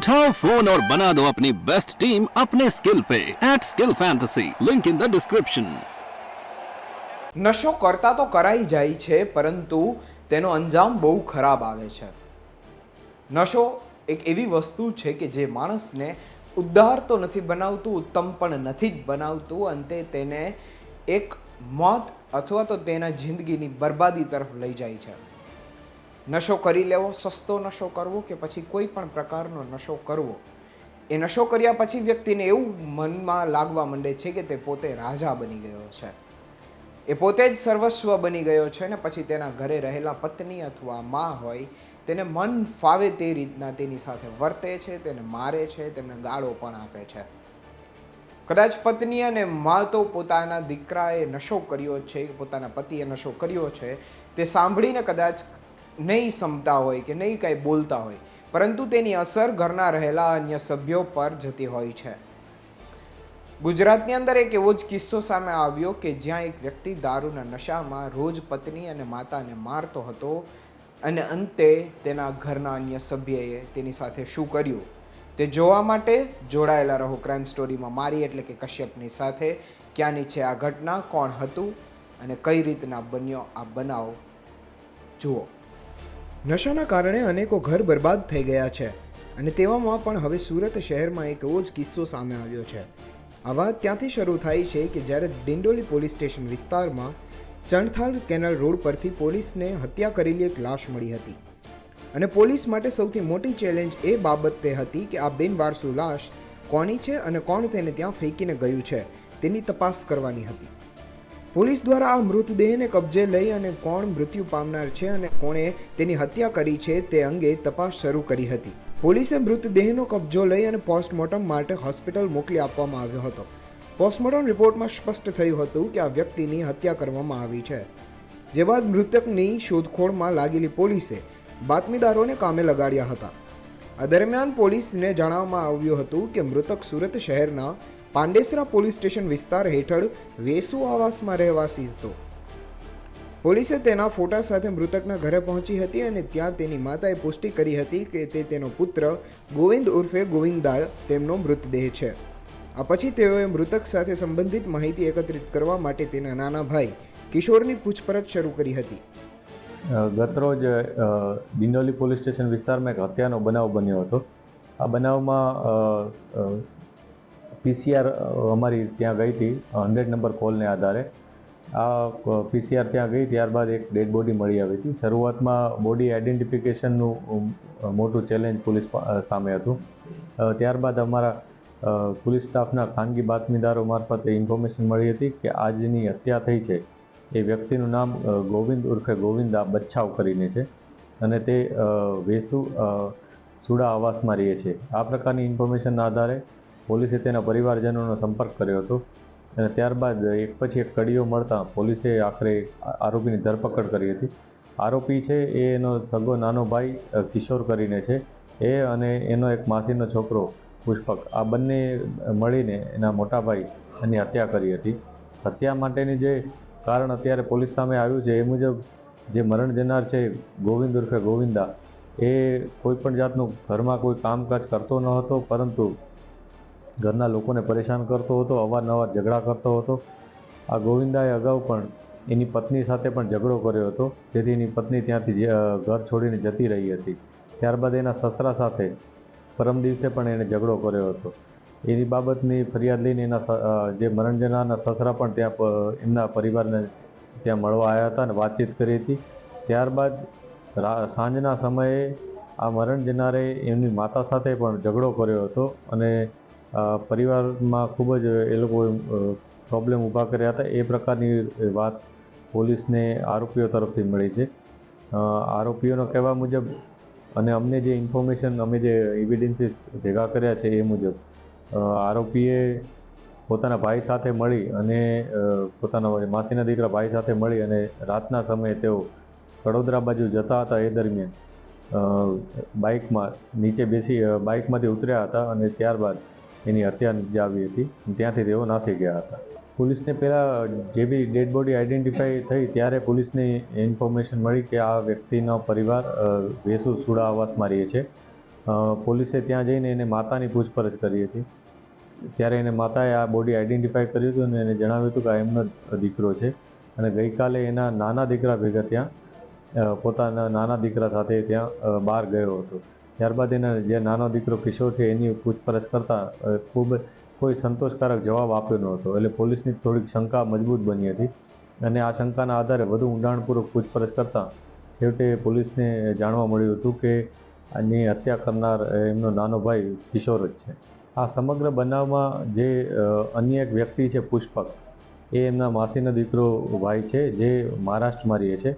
उठाओ फोन और बना दो अपनी बेस्ट टीम अपने स्किल पे at skill fantasy link in the description નશો કરતા તો કરાઈ જાય છે પરંતુ તેનો અંજામ બહુ ખરાબ આવે છે નશો એક એવી વસ્તુ છે કે જે માણસને ઉદ્ધાર તો નથી બનાવતું ઉત્તમ પણ નથી જ બનાવતું અંતે તેને એક મોત અથવા તો તેના જિંદગીની બરબાદી તરફ લઈ જાય છે નશો કરી લેવો, સસ્તો નશો કરવો કે પછી કોઈ પણ પ્રકારનો નશો કરવો? એ નશો કર્યા પછી વ્યક્તિને એવું મનમાં લાગવા માંડે છે કે તે પોતે રાજા બની ગયો છે. એ પોતે જ સર્વસ્વ બની ગયો છે ને પછી તેના ઘરે રહેલા પત્ની અથવા મા હોય, તેને મન ફાવે તે રીતના તેની સાથે વર્તે છે, તેને મારે છે, તેમને ગાળો પણ આપે છે. કદાચ પત્ની અને મા તો પોતાના દીકરાએ નશો કર્યો છે, પોતાના પતિએ નશો કર્યો છે, તે સાંભળીને કદાચ નહીં સમતા હોય કે નહીં કાંઈ બોલતા હોય, પરંતુ તેની અસર ઘરના રહેલા અન્ય સભ્યો પર જતી હોય છે. ગુજરાતની અંદર એક એવો જ કિસ્સો સામે આવ્યો કે જ્યાં એક વ્યક્તિ દારૂના નશામાં રોજ પત્ની અને માતાને મારતો હતો અને અંતે તેના ઘરના અન્ય સભ્યએ તેની સાથે શું કર્યું? તે જોવા માટે જોડાયેલા રહો ક્રાઇમ સ્ટોરીમાં મારી એટલે કે કશ્યપની સાથે, ક્યાંની છે આ ઘટના, કોણ હતું અને કઈ રીતના બન્યો આ બનાવ? જુઓ. નશાના કારણે અનેકો ઘર બરબાદ થઈ ગયા છે અને તેવામાં પણ હવે સુરત શહેરમાં એક એવો જ કિસ્સો સામે આવ્યો છે. આ વાત ત્યાંથી શરૂ થાય છે કે જ્યારે ડિંડોલી પોલીસ સ્ટેશન વિસ્તારમાં ચણથાલ કેનાલ રોડ પરથી પોલીસને હત્યા કરેલી એક લાશ મળી હતી. અને પોલીસ માટે સૌથી મોટી ચેલેન્જ એ બાબતે હતી કે આ બિનવારસુ લાશ કોની છે અને કોણ તેને ત્યાં ફેંકીને ગયું છે તેની તપાસ કરવાની હતી. પોલીસ દ્વારા આ મૃતદેહને કબજે લઈ અને કોણ મૃત્યુ પામનાર છે અને કોણે તેની હત્યા કરી છે તે અંગે તપાસ શરૂ કરી હતી. પોલીસે મૃતદેહનો કબજો લઈ અને પોસ્ટમોર્ટમ માટે હોસ્પિટલ મોકલી આપવામાં આવ્યો હતો. પોસ્ટમોર્ટમ રિપોર્ટમાં સ્પષ્ટ થયું હતું કે આ વ્યક્તિની હત્યા કરવામાં આવી છે. જે બાદ મૃતકની શોધખોળમાં લાગેલી પોલીસે બાતમીદારોને કામે લગાડ્યા હતા. આ દરમિયાન પોલીસને જણાવવામાં આવ્યું હતું કે મૃતક સુરત શહેરના પાંડેસરા પોલીસ સ્ટેશન વિસ્તાર હેઠળ વેસુ આવાસમાં રહેવાસી હતો. પોલીસે તેના ફોટા સાથે મૃતકના ઘરે પહોંચી હતી અને ત્યાં તેની માતાએ પુષ્ટિ કરી હતી કે તે તેનો પુત્ર ગોવિંદ ઉર્ફે ગોવિંદા તેમનો મૃતદેહ છે. આ પછી તેઓએ મૃતક સાથે સંબંધિત માહિતી એકત્રિત કરવા માટે તેના નાના ભાઈ કિશોરની પૂછપરછ શરૂ કરી હતી. ગતરોજ દિંડોલી પોલીસ સ્ટેશન વિસ્તારમાં એક હત્યાનો બનાવ બન્યો હતો. આ બનાવમાં પીસીઆર અમારી ત્યાં ગઈ હતી, હંડ્રેડ નંબર કોલને આધારે. આ પીસીઆર ત્યાં ગઈ, ત્યારબાદ એક ડેડ બોડી મળી આવી હતી. શરૂઆતમાં બોડી આઈડેન્ટિફિકેશનનું મોટું ચેલેન્જ પોલીસ સામે હતું. ત્યારબાદ અમારા પોલીસ સ્ટાફના ખાનગી બાતમીદારો મારફતે ઇન્ફોર્મેશન મળી હતી કે આજની હત્યા થઈ છે. એ વ્યક્તિનું નામ ગોવિંદ ઉર્ફે ગોવિંદા બચ્છાવ કરીને છે અને તે વેસુ સુડા આવાસમાં રહે છે. આ પ્રકારની ઇન્ફોર્મેશનના આધારે પોલીસે તેના પરિવારજનોનો સંપર્ક કર્યો હતો અને ત્યારબાદ એક પછી એક કડીઓ મળતા પોલીસે આખરે આરોપીની ધરપકડ કરી હતી. આરોપી છે એ એનો સગો નાનો ભાઈ કિશોર કરીને છે. એ અને એનો એક માસીનો છોકરો પુષ્પક. આ બંને મળીને એના મોટા ભાઈ એની હત્યા કરી હતી. હત્યા માટેની જે કારણ અત્યારે પોલીસ સામે આવ્યું છે એ મુજબ જે મરણ જનાર છે ગોવિંદ ઉર્ફે ગોવિંદા, એ કોઈ પણ જાતનું ઘરમાં કોઈ કામકાજ કરતો ન હતો પરંતુ ઘરના લોકોને પરેશાન કરતો હતો, અવારનવાર ઝઘડા કરતો હતો. આ ગોવિંદાએ અગાઉ પણ એની પત્ની સાથે પણ ઝઘડો કર્યો હતો. જેથી એની પત્ની ત્યાંથી ઘર છોડીને જતી રહી હતી. ત્યારબાદ એના સસરા સાથે પરમ દિવસે પણ એણે ઝઘડો કર્યો હતો. એની બાબતની ફરિયાદ લઈને એના જે મરણ જનારના સસરા પણ ત્યાં એમના પરિવારને ત્યાં મળવા આવ્યા હતા અને વાતચીત કરી હતી. ત્યારબાદ સાંજના સમયે આ મરણ જનારે એમની માતા સાથે પણ ઝઘડો કર્યો હતો અને પરિવારમાં ખૂબ જ એ લોકોએ પ્રોબ્લેમ ઊભા કર્યા હતા. એ પ્રકારની વાત પોલીસને આરોપીઓ તરફથી મળી છે. આરોપીઓના કહેવા મુજબ અને અમને જે ઇન્ફોર્મેશન અમે જે એવિડન્સીસ ભેગા કર્યા છે એ મુજબ આરોપીએ પોતાના ભાઈ સાથે મળી અને પોતાના માસીના દીકરા ભાઈ સાથે મળી અને રાતના સમયે તેઓ વડોદરા બાજુ જતા હતા એ દરમિયાન. બાઇકમાં નીચે બેસી બાઇકમાંથી ઉતર્યા હતા અને ત્યારબાદ એની હત્યા નિપજાવી હતી. ત્યાંથી તેઓ નાસી ગયા હતા. પોલીસને પહેલાં જે બી ડેડ બોડી આઈડેન્ટિફાઈ થઈ ત્યારે પોલીસને ઇન્ફોર્મેશન મળી કે આ વ્યક્તિનો પરિવાર વેસુ સુડા આવાસમાં રહે છે. પોલીસે ત્યાં જઈને એને માતાની પૂછપરછ કરી હતી. ત્યારે એને માતાએ આ બોડી આઈડેન્ટિફાઈ કર્યું હતું અને એને જણાવ્યું હતું કે આ એમનો દીકરો છે. અને ગઈકાલે એના નાના દીકરા ભેગા ત્યાં પોતાના નાના દીકરા સાથે ત્યાં બહાર ગયો હતો. ત્યારબાદ એના જે નાનો દીકરો કિશોર છે, એની પૂછપરછ કરતાં ખૂબ કોઈ સંતોષકારક જવાબ આપ્યો ન હતો. એટલે પોલીસની થોડીક શંકા મજબૂત બની હતી અને આ શંકાના આધારે વધુ ઊંડાણપૂર્વક પૂછપરછ કરતાં છેવટે પોલીસને જાણવા મળ્યું હતું કે આની હત્યા કરનાર એમનો નાનો ભાઈ કિશોર જ છે. આ સમગ્ર બનાવમાં જે અન્ય એક વ્યક્તિ છે, પુષ્પક, એ એમના માસીનો દીકરો ભાઈ છે, જે મહારાષ્ટ્રમાં રહે છે.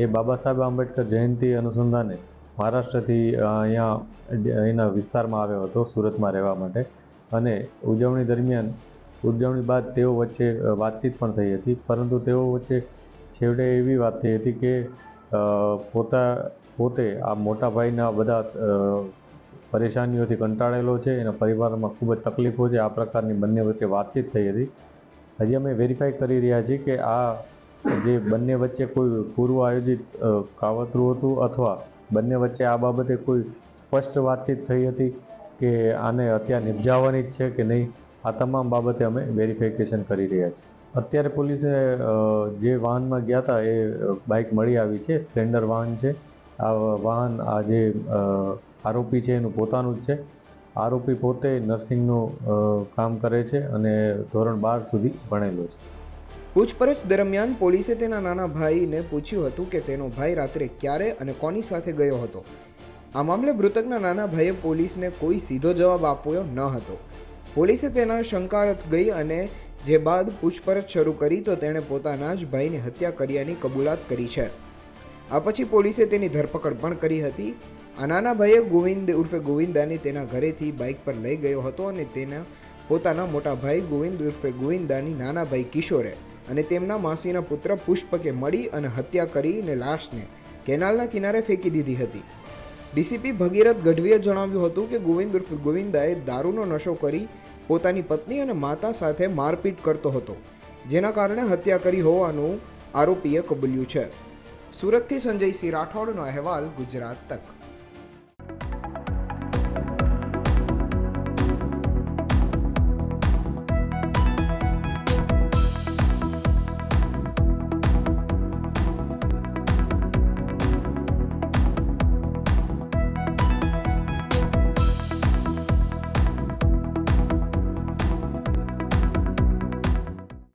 એ બાબા સાહેબ આંબેડકર જયંતિ અનુસંધાને મહારાષ્ટ્રથી અહીંયા એના વિસ્તારમાં આવ્યો હતો, સુરતમાં રહેવા માટે. અને ઉજવણી દરમિયાન, ઉજવણી બાદ તેઓ વચ્ચે વાતચીત પણ થઈ હતી. પરંતુ તેઓ વચ્ચે છેવટે એવી વાત થઈ હતી કે પોતા, પોતે આ મોટા ભાઈના બધા પરેશાનીઓથી કંટાળેલો છે. એના પરિવારમાં ખૂબ જ તકલીફો છે. આ પ્રકારની બંને વચ્ચે વાતચીત થઈ હતી. હજી અમે વેરીફાઈ કરી રહ્યા છીએ કે આ જે બંને વચ્ચે કોઈ પૂર્વ આયોજિત કાવતરું હતું અથવા બંને વચ્ચે આ બાબતે કોઈ સ્પષ્ટ વાતચીત થઈ હતી કે આને અત્યારે નિપજાવવાની જ છે કે નહીં, આ તમામ બાબતે અમે વેરિફિકેશન કરી રહ્યા છીએ. અત્યારે પોલીસે જે વાહનમાં ગયા હતા એ બાઇક મળી આવી છે, સ્પ્લેન્ડર વાહન છે. આ વાહન, આ જે આરોપી છે એનું પોતાનું જ છે. આરોપી પોતે નર્સિંગનું કામ કરે છે અને ધોરણ બાર સુધી ભણેલો છે. પૂછપરછ દરમિયાન પોલીસે તેના નાના ભાઈને પૂછ્યું હતું કે તેનો ભાઈ રાત્રે ક્યારે અને કોની સાથે ગયો હતો. આ મામલે મૃતકના નાના ભાઈએ પોલીસને કોઈ સીધો જવાબ આપ્યો ન હતો. પોલીસે તેના શંકા ગઈ અને જે બાદ પૂછપરછ શરૂ કરી તો તેણે પોતાના જ ભાઈની હત્યા કર્યાની કબૂલાત કરી છે. આ પછી પોલીસે તેની ધરપકડ પણ કરી હતી. આ નાના ભાઈએ ગોવિંદ ઉર્ફે ગોવિંદાને તેના ઘરેથી બાઇક પર લઈ ગયો હતો અને તેના પોતાના મોટા ભાઈ ગોવિંદ ઉર્ફે ગોવિંદાની નાના ભાઈ કિશોરે અને તેમના માસીના પુત્ર પુષ્પકે મળી અને હત્યા કરીને લાશને કેનાલના કિનારે ફેંકી દીધી હતી. ડીસીપી ભગીરથ ગઢવીએ જણાવ્યું હતું કે ગોવિંદ ઉર્ફ ગોવિંદાએ દારૂનો નશો કરી પોતાની પત્ની અને માતા સાથે મારપીટ કરતો હતો, જેના કારણે હત્યા કરી હોવાનું આરોપીએ કબૂલ્યું છે. સુરતથી સંજય સિંહ રાઠોડનો અહેવાલ ગુજરાત તક.